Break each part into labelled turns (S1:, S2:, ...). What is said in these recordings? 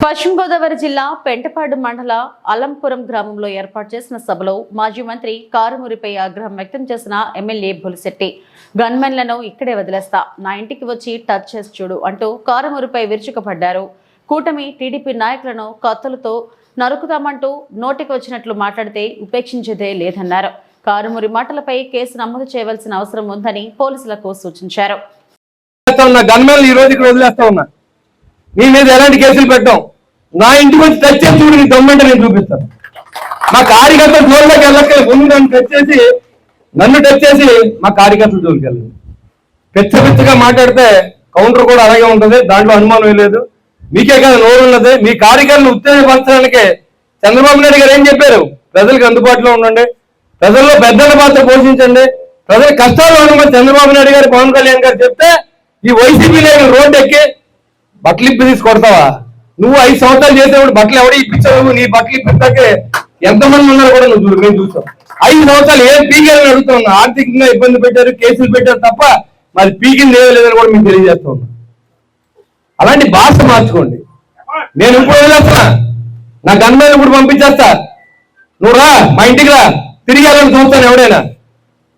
S1: పశ్చిమ గోదావరి జిల్లా పెంటపాడు మండల అలంపురం గ్రామంలో ఏర్పాటు చేసిన సభలో మాజీ మంత్రి కారుమూరిపై ఆగ్రహం వ్యక్తం చేసిన ఎమ్మెల్యే బులిశెట్టి గన్మెన్లను ఇక్కడే వదిలేస్తా నా ఇంటికి వచ్చి టచ్ చేసి చూడు అంటూ కారుమూరిపై విరుచుకుపడ్డారు. కూటమి టీడీపీ నాయకులను కత్తులతో నరుకుతామంటూ నోటికి వచ్చినట్లు మాట్లాడితే ఉపేక్షించేదే లేదన్నారు. కారుమూరి మాటలపై కేసు నమోదు చేయవలసిన అవసరం ఉందని పోలీసులకు సూచించారు.
S2: గన్మెన్లు ఈ రోజు ఇక్కడ వదిలేస్తా ఉన్నారు. నీ మీద ఎలాంటి కేసులు పెట్టాం? నా ఇంటి వచ్చి టచ్ చేసి చూడు నీ దమ్మంటే నేను చూపిస్తాను. మా కార్యకర్త జోలిలోకి వెళ్ళక ముందు నన్ను టచ్ చేసి నన్ను టచ్ చేసి మా కార్యకర్తలు జోలికి వెళ్ళండి. పెచ్చ పెచ్చగా మాట్లాడితే కౌంటర్ కూడా అలాగే ఉంటుంది. దాంట్లో అనుమానం లేదు. మీకే కదా నోరు ఉన్నది. మీ కార్యకర్తలు ఉత్తేజపరచడానికి చంద్రబాబు నాయుడు గారు ఏం చెప్పారు? ప్రజలకు అందుబాటులో ఉండండి. ప్రజల్లో పెద్దల పాత్ర పోషించండి. ప్రజల కష్టాలు ఉండమని చంద్రబాబు నాయుడు గారు పవన్ కళ్యాణ్ గారు చెప్తే ఈ వైసీపీ నాయకులు రోడ్డు ఎక్కి బట్టలు ఇప్పి తీసి కొడతావా? నువ్వు ఐదు సంవత్సరాలు చేసేవాడు బట్టలు ఎవడో ఇప్పించావు? నీ బట్టలు ఇప్పించాకే ఎంతమంది ఉన్నారు కూడా నువ్వు చూడు మేము చూసాం ఐదు సంవత్సరాలు ఏం పీకేదని అడుగుతున్నా ఆర్థికంగా ఇబ్బంది పెట్టారు కేసులు పెట్టారు తప్ప మరి పీకింది ఏమీ లేదని కూడా మీకు తెలియజేస్తా అలాంటి భాష మార్చుకోండి. నేను ఇప్పుడు వదిలేస్తున్నా. నా గన్మైన ఇప్పుడు పంపించేస్తా. నువ్వు రా మా ఇంటికి రా. తిరిగి చూస్తాను ఎవడైనా.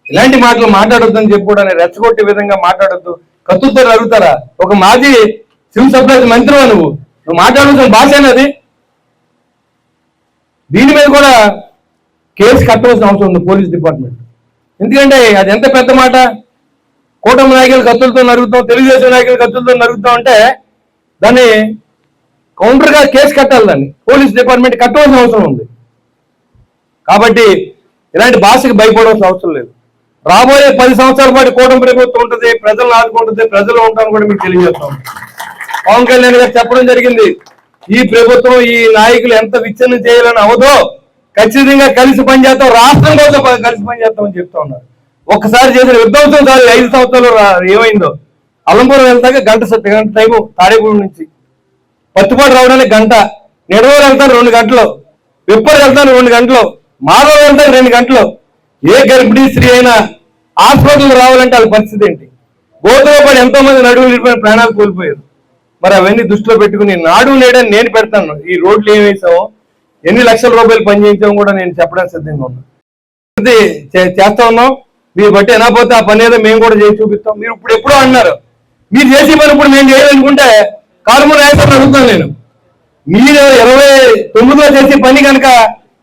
S2: ఇలాంటి మాటలు మాట్లాడొద్దని చెప్పుకోవడానికి రెచ్చగొట్టే విధంగా మాట్లాడొద్దు. కత్తుతో అడుగుతారా? ఒక మాజీ సివిల్ సప్లైస్ మంత్రివా నువ్వు? నువ్వు మాట్లాడాల్సిన భాష అది దీని మీద కూడా కేసు కట్టవలసిన అవసరం ఉంది పోలీస్ డిపార్ట్మెంట్. ఎందుకంటే అది ఎంత పెద్ద మాట? కూటమి నాయకులు కత్తులతో నరుగుతాం తెలుగుదేశం నాయకులు కత్తులతో నరుగుతాం అంటే దాన్ని కౌంటర్గా కేసు కట్టాలి దాన్ని. పోలీస్ డిపార్ట్మెంట్ కట్టవలసిన అవసరం ఉంది. కాబట్టి ఇలాంటి భాషకి భయపడవలసిన అవసరం లేదు. రాబోయే పది సంవత్సరాల పాటు కూటమి ప్రభుత్వం ఉంటుంది ప్రజలను ఆదుకుంటుంది ప్రజలు ఉంటామని కూడా మీకు తెలియజేస్తాం పవన్ కళ్యాణ్ గారు చెప్పడం జరిగింది. ఈ ప్రభుత్వం ఈ నాయకులు ఎంత విచ్ఛిన్నం చేయాలని అవదో ఖచ్చితంగా కలిసి పనిచేస్తాం రాష్ట్రం కోసం కలిసి పనిచేస్తామని చెప్తా ఉన్నారు. ఒక్కసారి చేసిన విధ్వంసం సార్ ఐదు సంవత్సరాలు ఏమైందో. అలంపురం వెళ్తాక గంట స- గంట టైము తాడేపూడి నుంచి. పత్తిపాటు రావడానికి గంట నిడవలు వెళ్తాను రెండు గంటలు విప్పలు వెళ్తాను రెండు గంటలు మాధవ వెళ్తాను రెండు గంటలు. ఏ గర్భిణీ స్త్రీ అయినా హాస్పిటల్ రావాలంటే వాళ్ళ పరిస్థితి ఏంటి? గోతులో పడి ఎంతో మంది నడువులు ప్రాణాలు కోల్పోయారు. మరి అవన్నీ దృష్టిలో పెట్టుకుని నాడు లేడని నేను పెడతాను. ఈ రోడ్లు ఏం వేసామో ఎన్ని లక్షల రూపాయలు పని చేయించామో కూడా నేను చెప్పడానికి సిద్ధంగా ఉన్నాను. చే- చేస్తా ఉన్నాం మీరు బట్టి ఎలా పోతే ఆ పని ఏదో మేము కూడా చేసి చూపిస్తాం. మీరు ఇప్పుడు ఎప్పుడో అన్నారు. మీరు చేసే పని ఇప్పుడు మేము చేయాలనుకుంటే కాలుమూల వేస్తాను అడుగుతాను నేను. మీరు ఇరవై తొమ్మిదిలో చేసే పని కనుక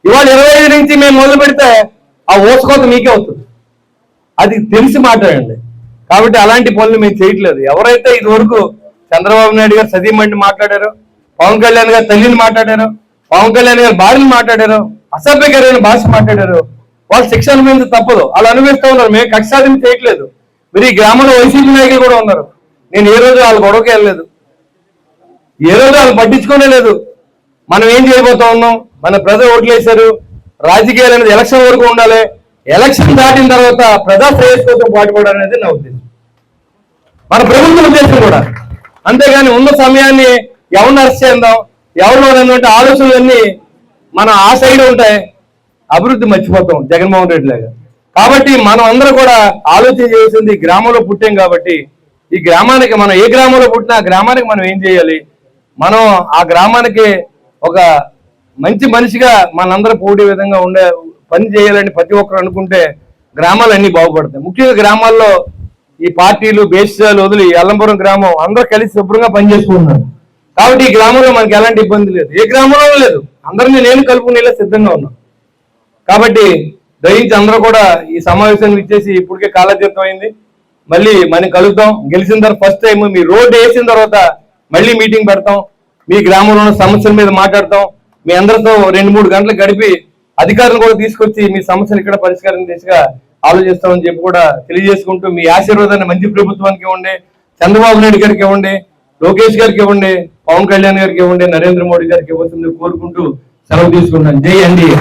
S2: ఇవాళ ఇరవై ఐదు నుంచి మేము మొదలు పెడితే ఆ ఓసుకోత మీకే అవుతుంది. అది తెలిసి మాట్లాడండి. కాబట్టి అలాంటి పనులు మేము చేయట్లేదు. ఎవరైతే ఇది వరకు చంద్రబాబు నాయుడు గారు సతీమణి మాట్లాడారు. పవన్ కళ్యాణ్ గారు తల్లిని మాట్లాడారు. పవన్ కళ్యాణ్ గారు భార్యను మాట్లాడారు. అసభ్యకరమైన భాష మాట్లాడారు. వాళ్ళు శిక్ష మీద తప్పదు. వాళ్ళు అనుభవిస్తూ ఉన్నారు. మేము కక్ష చేయట్లేదు. మీరు ఈ గ్రామంలో వైసీపీ నాయకులు కూడా ఉన్నారు. నేను ఏ రోజు వాళ్ళు గొడవకి వెళ్ళలేదు. ఏ రోజు వాళ్ళు పట్టించుకోనే లేదు. మనం ఏం చేయబోతా ఉన్నాం? మన ప్రజలు ఓట్లు వేశారు. రాజకీయాలు అనేది ఎలక్షన్ వరకు ఉండాలి. ఎలక్షన్ దాటిన తర్వాత ప్రజా శ్రేయస్ కోసం పాటుపడాలనేది నా ఉద్దేశం. మన ప్రభుత్వం అంతేగాని ఉన్న సమయాన్ని ఎవరిని అరెస్ట్ చేద్దాం? ఎవరిలో ఉన్నటువంటి ఆలోచనలన్నీ మన ఆ సైడ్ ఉంటాయి. అభివృద్ధి మర్చిపోతాం జగన్మోహన్ రెడ్డి లాగా. కాబట్టి మనం అందరూ కూడా ఆలోచన చేసింది ఈ గ్రామంలో పుట్టాం కాబట్టి ఈ గ్రామానికి మనం ఏ గ్రామంలో పుట్టినా ఆ గ్రామానికి మనం ఏం చేయాలి? మనం ఆ గ్రామానికి ఒక మంచి మనిషిగా మనందరూ పోటీ విధంగా ఉండే పని చేయాలని ప్రతి ఒక్కరు అనుకుంటే గ్రామాలన్నీ బాగుపడతాయి. ముఖ్యంగా గ్రామాల్లో ఈ పార్టీలు బేసిసాలు వదిలి అల్లంపురం గ్రామం అందరూ కలిసి శుభ్రంగా పనిచేసుకుంటున్నారు. కాబట్టి ఈ గ్రామంలో మనకి ఎలాంటి ఇబ్బంది లేదు. ఏ గ్రామంలో లేదు. అందరినీ నేను కలుపుకునేలా సిద్ధంగా ఉన్నాను కాబట్టి దయించి అందరూ కూడా ఈ సమావేశానికి ఇచ్చేసి ఇప్పటికే కాలతీర్థం అయింది మళ్ళీ మనం కలుద్దాం. గెలిచిన తర్వాత ఫస్ట్ టైం మీ రోడ్డు వేసిన తర్వాత మళ్ళీ మీటింగ్ పెడతాం. మీ గ్రామంలో ఉన్న సమస్యల మీద మాట్లాడతాం. మీ అందరితో రెండు మూడు గంటలు గడిపి అధికారులు కూడా తీసుకొచ్చి మీ సమస్యలు ఇక్కడ పరిష్కారం దిశగా ఆలోచిస్తామని చెప్పి కూడా తెలియజేసుకుంటూ మీ ఆశీర్వాదాన్ని మంచి ప్రభుత్వానికి ఇవ్వండి చంద్రబాబు నాయుడు గారికి ఇవ్వండి లోకేష్ గారికి ఇవ్వండి పవన్ కళ్యాణ్ గారికి ఇవ్వండి నరేంద్ర మోడీ గారికి ఇవ్వాల్సింది కోరుకుంటూ సెలవు తీసుకుంటాను జై ఎన్డీఏ.